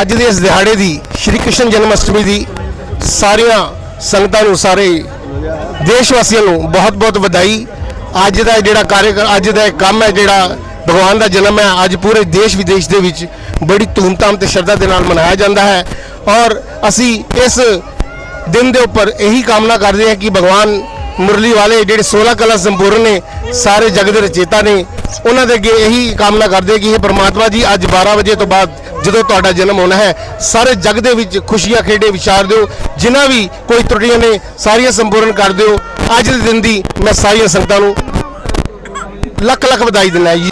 ਅੱਜ ਦੇ ਇਸ ਦਿਹਾੜੇ ਦੀ ਸ਼੍ਰੀ ਕ੍ਰਿਸ਼ਨ ਜਨਮ ਅਸ਼ਟਮੀ ਦੀ ਸਾਰੀਆਂ ਸੰਗਤਾਂ ਨੂੰ, ਸਾਰੇ ਦੇਸ਼ ਵਾਸੀਆਂ ਨੂੰ ਬਹੁਤ-ਬਹੁਤ ਵਧਾਈ। ਅੱਜ ਦਾ ਜਿਹੜਾ ਕਾਰਜਕ੍ਰਮ ਅੱਜ ਦਾ ਇਹ ਕੰਮ ਹੈ ਜਿਹੜਾ ਭਗਵਾਨ ਦਾ ਜਨਮ ਹੈ, ਅੱਜ ਪੂਰੇ ਦੇਸ਼ ਵਿਦੇਸ਼ ਦੇ ਵਿੱਚ ਬੜੀ ਧੂਮਧਾਮ ਤੇ ਸ਼ਰਧਾ ਦੇ ਨਾਲ ਮਨਾਇਆ ਜਾਂਦਾ ਹੈ। ਔਰ ਅਸੀਂ ਇਸ ਦਿਨ ਦੇ ਉੱਪਰ ਇਹੀ ਕਾਮਨਾ ਕਰਦੇ ਹਾਂ ਕਿ ਭਗਵਾਨ ਮੁਰਲੀ ਵਾਲੇ ਜਿਹੜੇ 16 ਕਲਾ ਸੰਪੂਰਨ ਨੇ, ਸਾਰੇ ਜਗ ਦੇ ਰਚੇਤਾ ਨੇ, ਉਹਨਾਂ ਦੇ ਅੱਗੇ ਇਹੀ ਕਾਮਨਾ ਕਰਦੇ ਕਿ ਇਹ ਪ੍ਰਮਾਤਮਾ ਜੀ, ਅੱਜ 12 ਵਜੇ ਤੋਂ ਬਾਅਦ ਜਦੋਂ ਤੁਹਾਡਾ ਜਨਮ ਹੋਣਾ ਹੈ, ਸਾਰੇ ਜਗ ਦੇ ਵਿੱਚ ਖੁਸ਼ੀਆਂ ਖੇੜੇ ਵਿਚਾਰ ਦਿਓ, ਜਿਨ੍ਹਾਂ ਵੀ ਕੋਈ ਤਰੁੱਟੀਆਂ ਨੇ, ਸਾਰੀਆਂ ਸੰਪੂਰਨ ਕਰ ਦਿਓ। ਅੱਜ ਦੇ ਦਿਨ ਦੀ ਮੈਂ ਸਾਰੀਆਂ ਸੰਗਤਾਂ ਨੂੰ ਲੱਖ ਲੱਖ ਵਧਾਈ ਦਿੰਦਾ ਜੀ।